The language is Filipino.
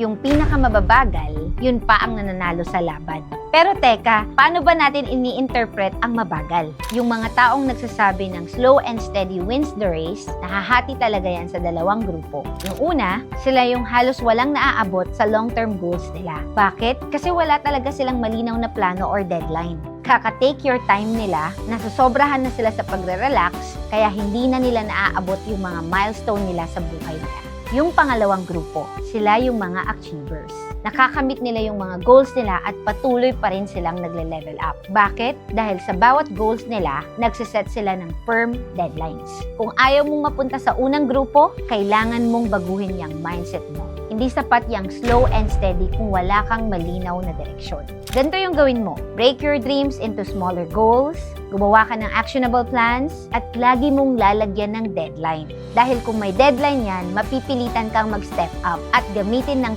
Yung pinakamababagal, yun pa ang nananalo sa laban. Pero teka, paano ba natin ini-interpret ang mabagal? Yung mga taong nagsasabi ng slow and steady wins the race, nahahati talaga yan sa dalawang grupo. Yung una, sila yung halos walang naaabot sa long-term goals nila. Bakit? Kasi wala talaga silang malinaw na plano or deadline kaka-take your time nila, nasasobrahan na sila sa pagre-relax, kaya hindi na nila naaabot yung mga milestone nila sa buhay nila. Yung pangalawang grupo, sila yung mga achievers. Nakakamit nila yung mga goals nila at patuloy pa rin silang nagle-level up. Bakit? Dahil sa bawat goals nila, nagsiset sila ng firm deadlines. Kung ayaw mong mapunta sa unang grupo, kailangan mong baguhin yung mindset mo. Hindi sapat yung slow and steady kung wala kang malinaw na direksyon. Ganito yung gawin mo. Break your dreams into smaller goals, gumawa ka ng actionable plans, at lagi mong lalagyan ng deadline. Dahil kung may deadline yan, mapipilitan kang mag-step up at gamitin ng